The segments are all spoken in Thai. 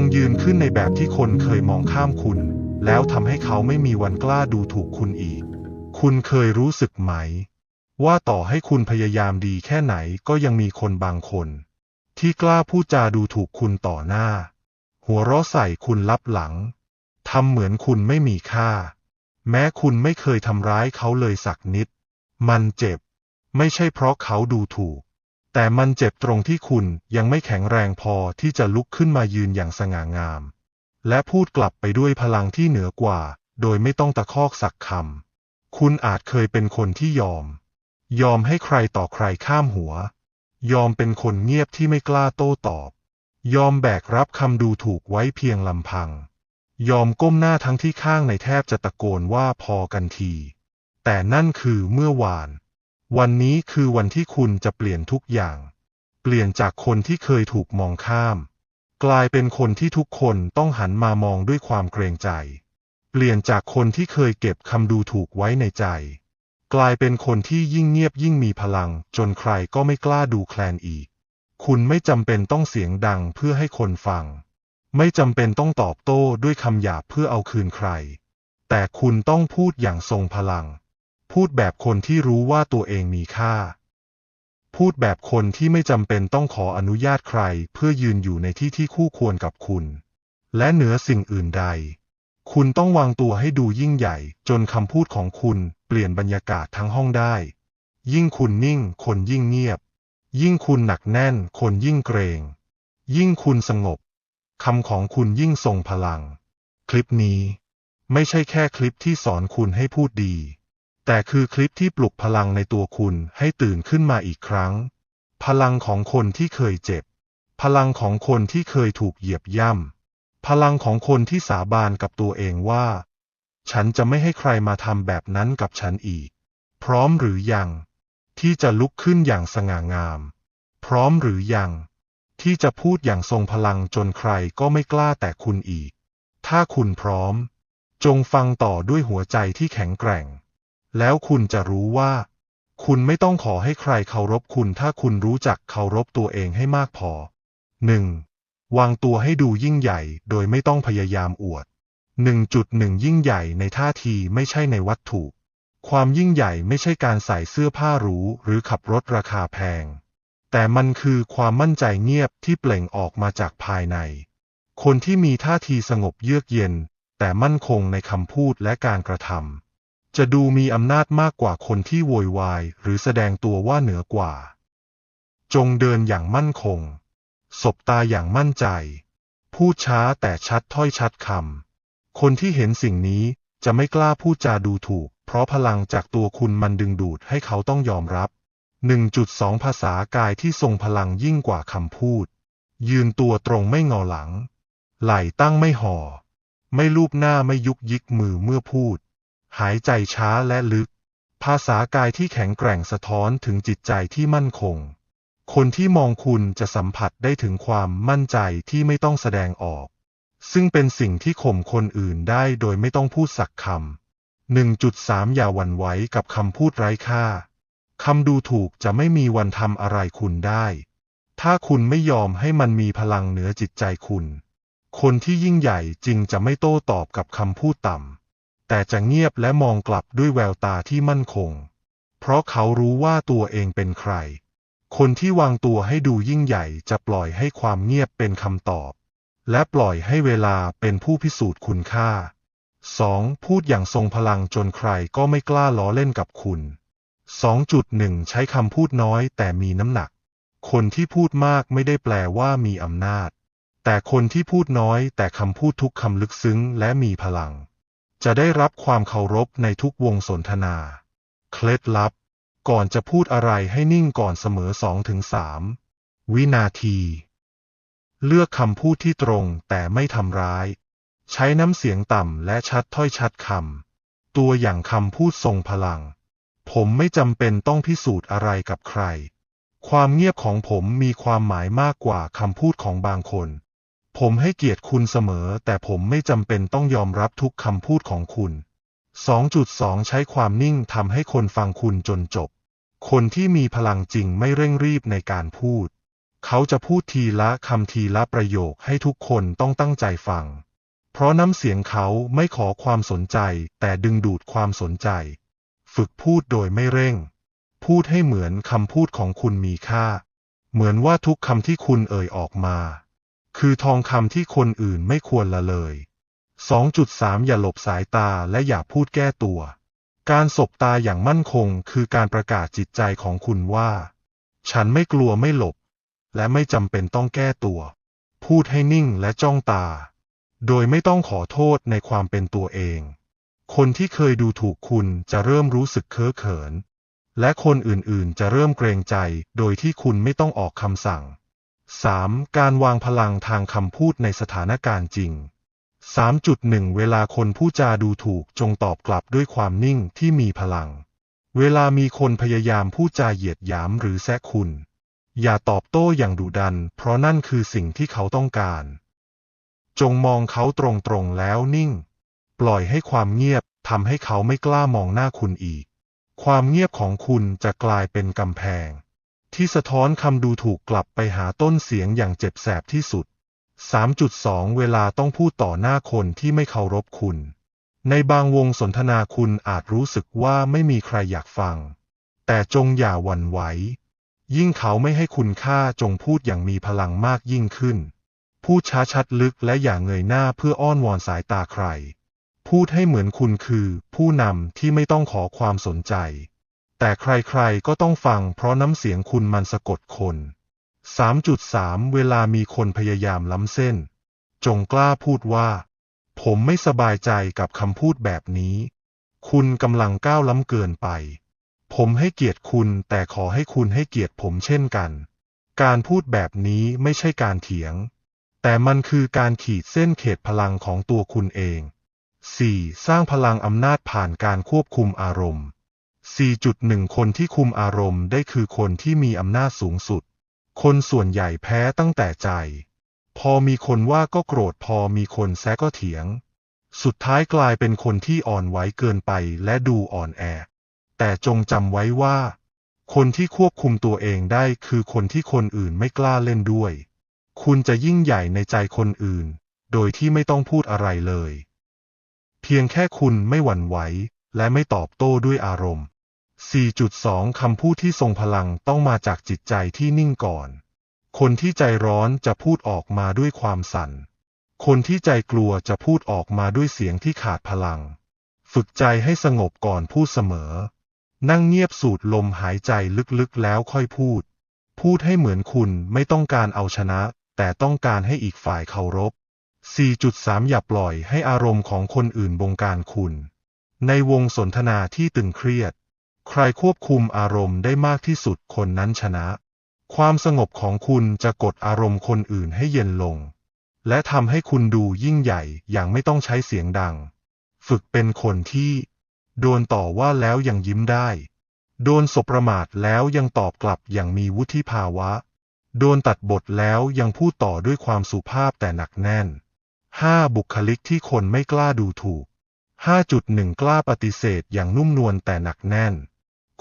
งยืนขึ้นในแบบที่คนเคยมองข้ามคุณ แล้วทำให้เขาไม่มีวันกล้าดูถูกคุณอีก คุณเคยรู้สึกไหม ว่าต่อให้คุณพยายามดีแค่ไหนก็ยังมีคนบางคน ที่กล้าพูดจาดูถูกคุณต่อหน้า หัวเราะใส่คุณลับหลังทำเหมือนคุณไม่มีค่า แม้คุณไม่เคยทำร้ายเขาเลยสักนิด มันเจ็บ ไม่ใช่เพราะเขาดูถูก แต่มันเจ็บตรงที่คุณยังไม่แข็งแรงพอที่จะลุกขึ้นมายืนอย่างสง่างาม และพูดกลับไปด้วยพลังที่เหนือกว่า โดยไม่ต้องตะคอกสักคำ คุณอาจเคยเป็นคนที่ยอม ยอมให้ใครต่อใครข้ามหัว ยอมเป็นคนเงียบที่ไม่กล้าโต้ตอบ ยอมแบกรับคำดูถูกไว้เพียงลำพัง ยอมก้มหน้าทั้งที่ข้างในแทบจะตะโกนว่าพอกันที แต่นั่นคือเมื่อวาน วันนี้คือวันที่คุณจะเปลี่ยนทุกอย่าง เปลี่ยนจากคนที่เคยถูกมองข้าม กลายเป็นคนที่ทุกคนต้องหันมามองด้วยความเกรงใจ เปลี่ยนจากคนที่เคยเก็บคำดูถูกไว้ในใจ กลายเป็นคนที่ยิ่งเงียบยิ่งมีพลัง จนใครก็ไม่กล้าดูแคลนอีก คุณไม่จำเป็นต้องเสียงดังเพื่อให้คนฟัง ไม่จำเป็นต้องตอบโต้ด้วยคำหยาบเพื่อเอาคืนใคร แต่คุณต้องพูดอย่างทรงพลัง พูดแบบคนที่รู้ว่าตัวเองมีค่า พูดแบบคนที่ไม่จำเป็นต้องขออนุญาตใครเพื่อยืนอยู่ในที่ที่คู่ควรกับคุณ และเหนือสิ่งอื่นใด คุณต้องวางตัวให้ดูยิ่งใหญ่ จนคำพูดของคุณเปลี่ยนบรรยากาศทั้งห้องได้ ยิ่งคุณนิ่ง คนยิ่งเงียบ ยิ่งคุณหนักแน่น คนยิ่งเกรง ยิ่งคุณสงบคำของคุณยิ่งทรงพลัง คลิปนี้ ไม่ใช่แค่คลิปที่สอนคุณให้พูดดี แต่คือคลิปที่ปลุกพลังในตัวคุณให้ตื่นขึ้นมาอีกครั้ง พลังของคนที่เคยเจ็บ พลังของคนที่เคยถูกเหยียบย่ำ พลังของคนที่สาบานกับตัวเองว่า ฉันจะไม่ให้ใครมาทำแบบนั้นกับฉันอีก พร้อมหรือยัง ที่จะลุกขึ้นอย่างสง่างาม พร้อมหรือยัง ที่จะพูดอย่างทรงพลังจนใครก็ไม่กล้าแต่คุณอีก ถ้าคุณพร้อม จงฟังต่อด้วยหัวใจที่แข็งแกร่ง แล้วคุณจะรู้ว่า คุณไม่ต้องขอให้ใครเคารพคุณถ้าคุณรู้จักเคารพตัวเองให้มากพอ 1. วางตัวให้ดูยิ่งใหญ่โดยไม่ต้องพยายามอวด 1.1 ยิ่งใหญ่ในท่าทีไม่ใช่ในวัตถุ ความยิ่งใหญ่ไม่ใช่การใส่เสื้อผ้าหรูหรือขับรถราคาแพง แต่มันคือความมั่นใจเงียบที่เปล่งออกมาจากภายใน คนที่มีท่าทีสงบเยือกเย็น แต่มั่นคงในคำพูดและการกระทำ จะดูมีอำนาจมากกว่าคนที่โวยวายหรือแสดงตัวว่าเหนือกว่า จงเดินอย่างมั่นคง สบตาอย่างมั่นใจ พูดช้าแต่ชัดถ้อยชัดคำ คนที่เห็นสิ่งนี้จะไม่กล้าพูดจาดูถูก เพราะพลังจากตัวคุณมันดึงดูดให้เขาต้องยอมรับ 1.2 ภาษากายที่ทรงพลังยิ่งกว่าคำพูด ยืนตัวตรงไม่งอหลัง ไหล่ตั้งไม่ห่อ ไม่ลูบหน้าไม่ยุกยิกมือเมื่อพูด หายใจช้าและลึก ภาษากายที่แข็งแกร่งสะท้อนถึงจิตใจที่มั่นคง คนที่มองคุณจะสัมผัสได้ถึงความมั่นใจที่ไม่ต้องแสดงออก ซึ่งเป็นสิ่งที่ข่มคนอื่นได้โดยไม่ต้องพูดสักคำ 1.3 อย่าหวั่นไหวกับคำพูดไร้ค่าคำดูถูกจะไม่มีวันทำอะไรคุณได้ ถ้าคุณไม่ยอมให้มันมีพลังเหนือจิตใจคุณ คนที่ยิ่งใหญ่จริงจะไม่โต้ตอบกับคำพูดต่ำ แต่จะเงียบและมองกลับด้วยแววตาที่มั่นคง เพราะเขารู้ว่าตัวเองเป็นใคร คนที่วางตัวให้ดูยิ่งใหญ่จะปล่อยให้ความเงียบเป็นคำตอบ และปล่อยให้เวลาเป็นผู้พิสูจน์คุณค่า 2. พูดอย่างทรงพลังจนใครก็ไม่กล้าล้อเล่นกับคุณ 2.1 ใช้คำพูดน้อยแต่มีน้ำหนัก คนที่พูดมากไม่ได้แปลว่ามีอำนาจ แต่คนที่พูดน้อยแต่คำพูดทุกคำลึกซึ้งและมีพลัง จะได้รับความเคารพในทุกวงสนทนา เคล็ดลับ ก่อนจะพูดอะไรให้นิ่งก่อนเสมอ2-3วินาที เลือกคำพูดที่ตรงแต่ไม่ทำร้าย ใช้น้ำเสียงต่ำและชัดถ้อยชัดคำ ตัวอย่างคำพูดทรงพลัง ผมไม่จำเป็นต้องพิสูจน์อะไรกับใคร ความเงียบของผมมีความหมายมากกว่าคำพูดของบางคน ผมให้เกียรติคุณเสมอ แต่ผมไม่จำเป็นต้องยอมรับทุกคำพูดของคุณ 2.2 ใช้ความนิ่งทำให้คนฟังคุณจนจบ คนที่มีพลังจริงไม่เร่งรีบในการพูด เขาจะพูดทีละคำทีละประโยคให้ทุกคนต้องตั้งใจฟัง เพราะน้ำเสียงเขาไม่ขอความสนใจ แต่ดึงดูดความสนใจ ฝึกพูดโดยไม่เร่ง พูดให้เหมือนคำพูดของคุณมีค่า เหมือนว่าทุกคำที่คุณเอ่ยออกมา คือทองคำที่คนอื่นไม่ควรละเลย 2.3 อย่าหลบสายตาและอย่าพูดแก้ตัว การสบตาอย่างมั่นคงคือการประกาศจิตใจของคุณว่า ฉันไม่กลัวไม่หลบ และไม่จำเป็นต้องแก้ตัว พูดให้นิ่งและจ้องตา โดยไม่ต้องขอโทษในความเป็นตัวเอง คนที่เคยดูถูกคุณจะเริ่มรู้สึกเค้อเขิน และคนอื่นๆ จะเริ่มเกรงใจโดยที่คุณไม่ต้องออกคำสั่ง 3. การวางพลังทางคำพูดในสถานการณ์จริง 3.1 เวลาคนพูดจาดูถูกจงตอบกลับด้วยความนิ่งที่มีพลัง เวลามีคนพยายามพูดจาเหยียดหยามหรือแซะคุณ อย่าตอบโต้อย่างดุดัน เพราะนั่นคือสิ่งที่เขาต้องการ จงมองเขาตรงๆแล้วนิ่ง ปล่อยให้ความเงียบทำให้เขาไม่กล้ามองหน้าคุณอีก ความเงียบของคุณจะกลายเป็นกำแพง ที่สะท้อนคำดูถูกกลับไปหาต้นเสียงอย่างเจ็บแสบที่สุด 3.2 เวลาต้องพูดต่อหน้าคนที่ไม่เคารพคุณ ในบางวงสนทนาคุณอาจรู้สึกว่าไม่มีใครอยากฟัง แต่จงอย่าหวั่นไหว ยิ่งเขาไม่ให้คุณค่าจงพูดอย่างมีพลังมากยิ่งขึ้น พูดช้าชัดลึกและอย่าเงยหน้าเพื่ออ้อนวอนสายตาใคร พูดให้เหมือนคุณคือ ผู้นำที่ไม่ต้องขอความสนใจ แต่ใครๆก็ต้องฟังเพราะน้ำเสียงคุณมันสะกดคน 3.3 เวลามีคนพยายามล้ำเส้น จงกล้าพูดว่า ผมไม่สบายใจกับคำพูดแบบนี้ คุณกำลังก้าวล้ำเกินไป ผมให้เกียรติคุณแต่ขอให้คุณให้เกียรติผมเช่นกัน การพูดแบบนี้ไม่ใช่การเถียง แต่มันคือการขีดเส้นเขตพลังของตัวคุณเอง 4. สร้างพลังอำนาจผ่านการควบคุมอารมณ์ 4.1 คนที่คุมอารมณ์ได้คือคนที่มีอำนาจสูงสุด คนส่วนใหญ่แพ้ตั้งแต่ใจ พอมีคนว่าก็โกรธพอมีคนแซะก็เถียง สุดท้ายกลายเป็นคนที่อ่อนไหวเกินไปและดูอ่อนแอ แต่จงจำไว้ว่า คนที่ควบคุมตัวเองได้คือคนที่คนอื่นไม่กล้าเล่นด้วย คุณจะยิ่งใหญ่ในใจคนอื่น โดยที่ไม่ต้องพูดอะไรเลย เพียงแค่คุณไม่หวั่นไหวและไม่ตอบโต้ด้วยอารมณ์ 4.2 คำพูดที่ทรงพลังต้องมาจากจิตใจที่นิ่งก่อน คนที่ใจร้อนจะพูดออกมาด้วยความสั่น คนที่ใจกลัวจะพูดออกมาด้วยเสียงที่ขาดพลัง ฝึกใจให้สงบก่อนพูดเสมอ นั่งเงียบสูดลมหายใจลึกๆแล้วค่อยพูด พูดให้เหมือนคุณไม่ต้องการเอาชนะ แต่ต้องการให้อีกฝ่ายเคารพ 4.3 อย่าปล่อยให้อารมณ์ของคนอื่นบงการคุณ ในวงสนทนาที่ตึงเครียด ใครควบคุมอารมณ์ได้มากที่สุดคนนั้นชนะ ความสงบของคุณจะกดอารมณ์คนอื่นให้เย็นลง และทำให้คุณดูยิ่งใหญ่อย่างไม่ต้องใช้เสียงดัง ฝึกเป็นคนที่ โดนต่อว่าแล้วยังยิ้มได้ โดนสบประมาทแล้วยังตอบกลับอย่างมีวุฒิภาวะ โดนตัดบทแล้วยังพูดต่อด้วยความสุภาพแต่หนักแน่น 5. บุคลิกที่คนไม่กล้าดูถูก 5.1 กล้าปฏิเสธอย่างนุ่มนวลแต่หนักแน่น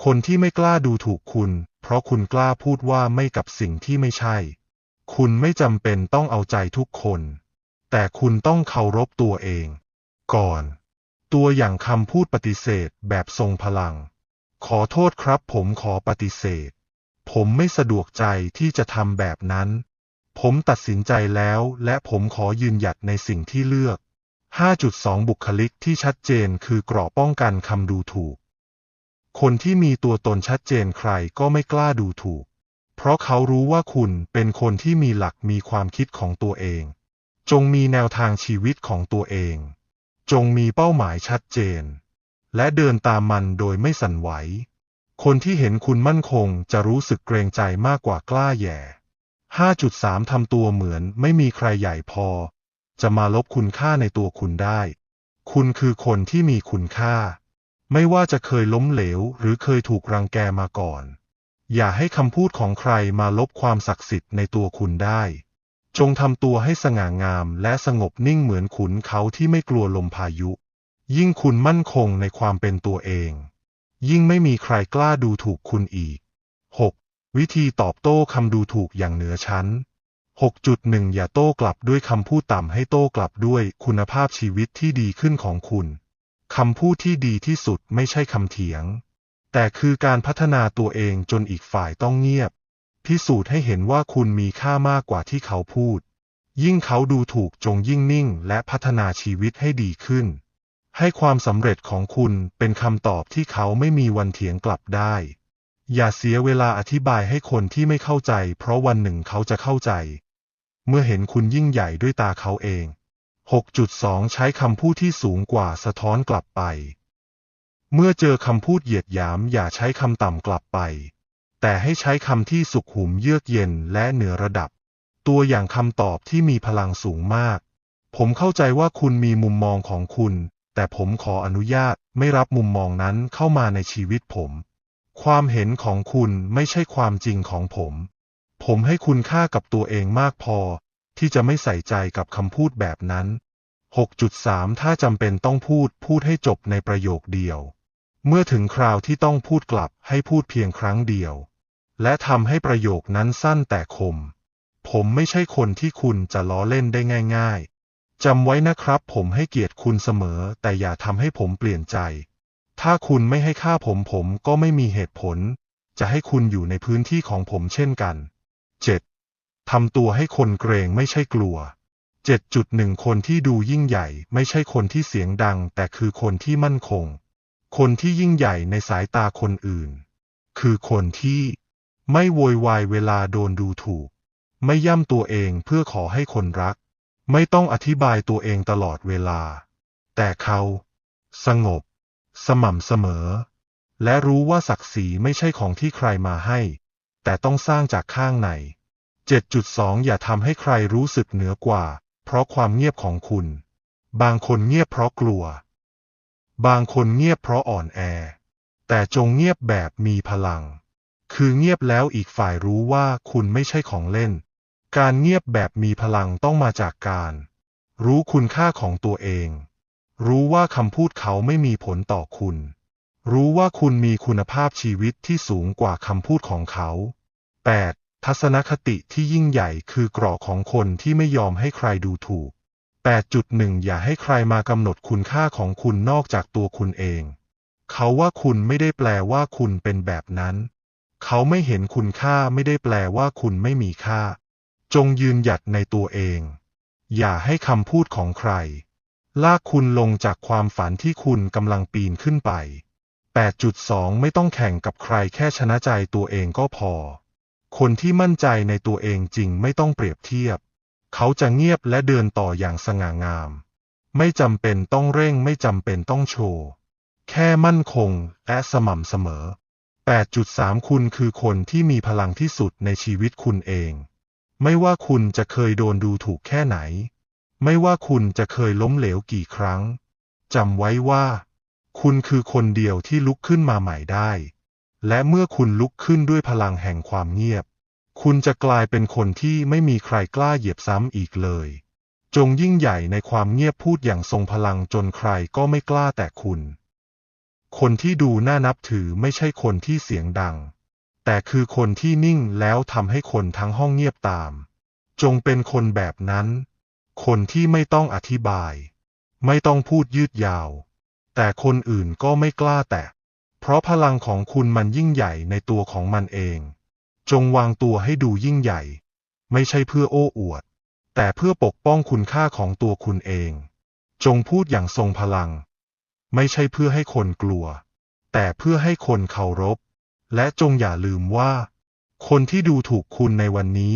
คนที่ไม่กล้าดูถูกคุณ เพราะคุณกล้าพูดว่าไม่กับสิ่งที่ไม่ใช่ คุณไม่จำเป็นต้องเอาใจทุกคน แต่คุณต้องเคารพตัวเอง ก่อน ตัวอย่างคำพูดปฏิเสธแบบทรงพลัง ขอโทษครับผมขอปฏิเสธ ผมไม่สะดวกใจที่จะทำแบบนั้น ผมตัดสินใจแล้วและผมขอยืนหยัดในสิ่งที่เลือก 5.2 บุคลิกที่ชัดเจนคือกราะป้องกันคำดูถูก คนที่มีตัวตนชัดเจนใครก็ไม่กล้าดูถูก เพราะเขารู้ว่าคุณเป็นคนที่มีหลักมีความคิดของตัวเอง จงมีแนวทางชีวิตของตัวเอง จงมีเป้าหมายชัดเจน และเดินตามมันโดยไม่สั่นไหว คนที่เห็นคุณมั่นคงจะรู้สึกเกรงใจมากกว่ากล้าแย่ 5.3 ทำตัวเหมือนไม่มีใครใหญ่พอ จะมาลบคุณค่าในตัวคุณได้ คุณคือคนที่มีคุณค่า ไม่ว่าจะเคยล้มเหลวหรือเคยถูกรังแกมาก่อน อย่าให้คำพูดของใครมาลบความศักดิ์สิทธิ์ในตัวคุณได้ จงทำตัวให้สง่างามและสงบนิ่งเหมือนขุนเขาที่ไม่กลัวลมพายุ ยิ่งคุณมั่นคงในความเป็นตัวเอง ยิ่งไม่มีใครกล้าดูถูกคุณอีก 6. วิธีตอบโต้คำดูถูกอย่างเหนือชั้น 6.1 อย่าโต้กลับด้วยคำพูดต่ำให้โต้กลับด้วยคุณภาพชีวิตที่ดีขึ้นของคุณ คำพูดที่ดีที่สุดไม่ใช่คำเถียง แต่คือการพัฒนาตัวเองจนอีกฝ่ายต้องเงียบ พิสูจน์ให้เห็นว่าคุณมีค่ามากกว่าที่เขาพูด ยิ่งเขาดูถูกจงยิ่งนิ่งและพัฒนาชีวิตให้ดีขึ้น ให้ความสำเร็จของคุณเป็นคำตอบที่เขาไม่มีวันเถียงกลับได้ อย่าเสียเวลาอธิบายให้คนที่ไม่เข้าใจ เพราะวันหนึ่งเขาจะเข้าใจ เมื่อเห็นคุณยิ่งใหญ่ด้วยตาเขาเอง 6.2 ใช้คำพูดที่สูงกว่าสะท้อนกลับไป เมื่อเจอคำพูดเหยียดหยามอย่าใช้คำต่ำกลับไป แต่ให้ใช้คำที่สุขหุมเยือกเย็นและเหนือระดับ ตัวอย่างคำตอบที่มีพลังสูงมาก ผมเข้าใจว่าคุณมีมุมมองของคุณ แต่ผมขออนุญาตไม่รับมุมมองนั้นเข้ามาในชีวิตผม ความเห็นของคุณไม่ใช่ความจริงของผม ผมให้คุณค่ากับตัวเองมากพอ ที่จะไม่ใส่ใจกับคำพูดแบบนั้น 6.3 ถ้าจำเป็นต้องพูดพูดให้จบในประโยคเดียว เมื่อถึงคราวที่ต้องพูดกลับให้พูดเพียงครั้งเดียว และทำให้ประโยคนั้นสั้นแต่คม ผมไม่ใช่คนที่คุณจะล้อเล่นได้ง่าย ๆจำไว้นะครับ ผมให้เกียรติคุณเสมอ แต่อย่าทำให้ผมเปลี่ยนใจ ถ้าคุณไม่ให้ค่าผมผมก็ไม่มีเหตุผล จะให้คุณอยู่ในพื้นที่ของผมเช่นกัน 7. ทำตัวให้คนเกรงไม่ใช่กลัว 7.1 คนที่ดูยิ่งใหญ่ไม่ใช่คนที่เสียงดัง แต่คือคนที่มั่นคง คนที่ยิ่งใหญ่ในสายตาคนอื่น คือคนที่ไม่โวยวายเวลาโดนดูถูก ไม่ย่ำตัวเองเพื่อขอให้คนรัก ไม่ต้องอธิบายตัวเองตลอดเวลา แต่เขา สงบ สม่ำเสมอ และรู้ว่าศักดิ์ศรีไม่ใช่ของที่ใครมาให้ แต่ต้องสร้างจากข้างใน 7.2 อย่าทำให้ใครรู้สึกเหนือกว่า เพราะความเงียบของคุณ บางคนเงียบเพราะกลัว บางคนเงียบเพราะอ่อนแอ แต่จงเงียบแบบมีพลัง คือเงียบแล้วอีกฝ่ายรู้ว่าคุณไม่ใช่ของเล่น การเงียบแบบมีพลังต้องมาจากการ รู้คุณค่าของตัวเอง รู้ว่าคำพูดเขาไม่มีผลต่อคุณ รู้ว่าคุณมีคุณภาพชีวิตที่สูงกว่าคำพูดของเขา 8. ทัศนคติที่ยิ่งใหญ่คือกรอกของคนที่ไม่ยอมให้ใครดูถูก 8.1 อย่าให้ใครมากำหนดคุณค่าของคุณนอกจากตัวคุณเอง เขาว่าคุณไม่ได้แปลว่าคุณเป็นแบบนั้น เขาไม่เห็นคุณค่าไม่ได้แปลว่าคุณไม่มีค่า จงยืนหยัดในตัวเอง อย่าให้คำพูดของใคร ลากคุณลงจากความฝันที่คุณกำลังปีนขึ้นไป 8.2 ไม่ต้องแข่งกับใครแค่ชนะใจตัวเองก็พอ คนที่มั่นใจในตัวเองจริงไม่ต้องเปรียบเทียบ เขาจะเงียบและเดินต่ออย่างสง่างาม ไม่จำเป็นต้องเร่งไม่จำเป็นต้องโชว์ แค่มั่นคงและสม่ำเสมอ 8.3 คุณคือคนที่มีพลังที่สุดในชีวิตคุณเอง ไม่ว่าคุณจะเคยโดนดูถูกแค่ไหน ไม่ว่าคุณจะเคยล้มเหลวกี่ครั้งจำไว้ว่า คุณคือคนเดียวที่ลุกขึ้นมาใหม่ได้ และเมื่อคุณลุกขึ้นด้วยพลังแห่งความเงียบ คุณจะกลายเป็นคนที่ไม่มีใครกล้าเหยียบซ้ำอีกเลย จงยิ่งใหญ่ในความเงียบพูดอย่างทรงพลังจนใครก็ไม่กล้าแต่คุณ คนที่ดูน่านับถือไม่ใช่คนที่เสียงดัง แต่คือคนที่นิ่งแล้วทำให้คนทั้งห้องเงียบตาม จงเป็นคนแบบนั้น คนที่ไม่ต้องอธิบาย ไม่ต้องพูดยืดยาว แต่คนอื่นก็ไม่กล้าแตะ เพราะพลังของคุณมันยิ่งใหญ่ในตัวของมันเอง จงวางตัวให้ดูยิ่งใหญ่ ไม่ใช่เพื่อโอ้อวด แต่เพื่อปกป้องคุณค่าของตัวคุณเอง จงพูดอย่างทรงพลัง ไม่ใช่เพื่อให้คนกลัว แต่เพื่อให้คนเคารพ และจงอย่าลืมว่า คนที่ดูถูกคุณในวันนี้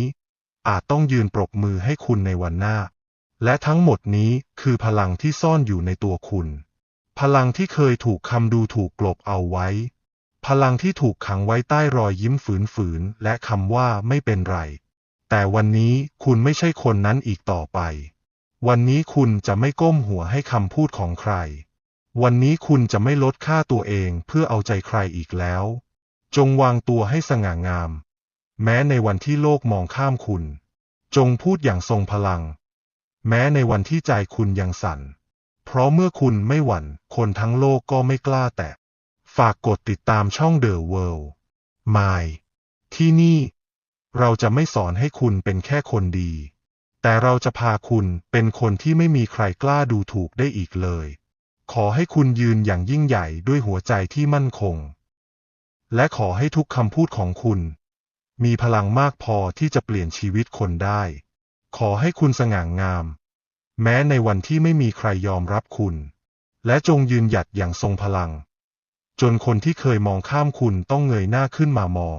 อาจต้องยืนปรบมือให้คุณในวันหน้า และทั้งหมดนี้คือพลังที่ซ่อนอยู่ในตัวคุณ พลังที่เคยถูกคำดูถูกกลบเอาไว้ พลังที่ถูกขังไว้ใต้รอยยิ้มฝืนๆและคำว่าไม่เป็นไร แต่วันนี้คุณไม่ใช่คนนั้นอีกต่อไป วันนี้คุณจะไม่ก้มหัวให้คำพูดของใคร วันนี้คุณจะไม่ลดค่าตัวเองเพื่อเอาใจใครอีกแล้ว จงวางตัวให้สง่างาม แม้ในวันที่โลกมองข้ามคุณ จงพูดอย่างทรงพลัง แม้ในวันที่ใจคุณยังสั่น เพราะเมื่อคุณไม่หวั่น คนทั้งโลกก็ไม่กล้าแตะ ฝากกดติดตามช่อง The World My ที่นี่เราจะไม่สอนให้คุณเป็นแค่คนดี แต่เราจะพาคุณเป็นคนที่ไม่มีใครกล้าดูถูกได้อีกเลย ขอให้คุณยืนอย่างยิ่งใหญ่ด้วยหัวใจที่มั่นคง และขอให้ทุกคำพูดของคุณ มีพลังมากพอที่จะเปลี่ยนชีวิตคนได้ ขอให้คุณสง่างาม แม้ในวันที่ไม่มีใครยอมรับคุณ และจงยืนหยัดอย่างทรงพลัง จนคนที่เคยมองข้ามคุณต้องเงยหน้าขึ้นมามอง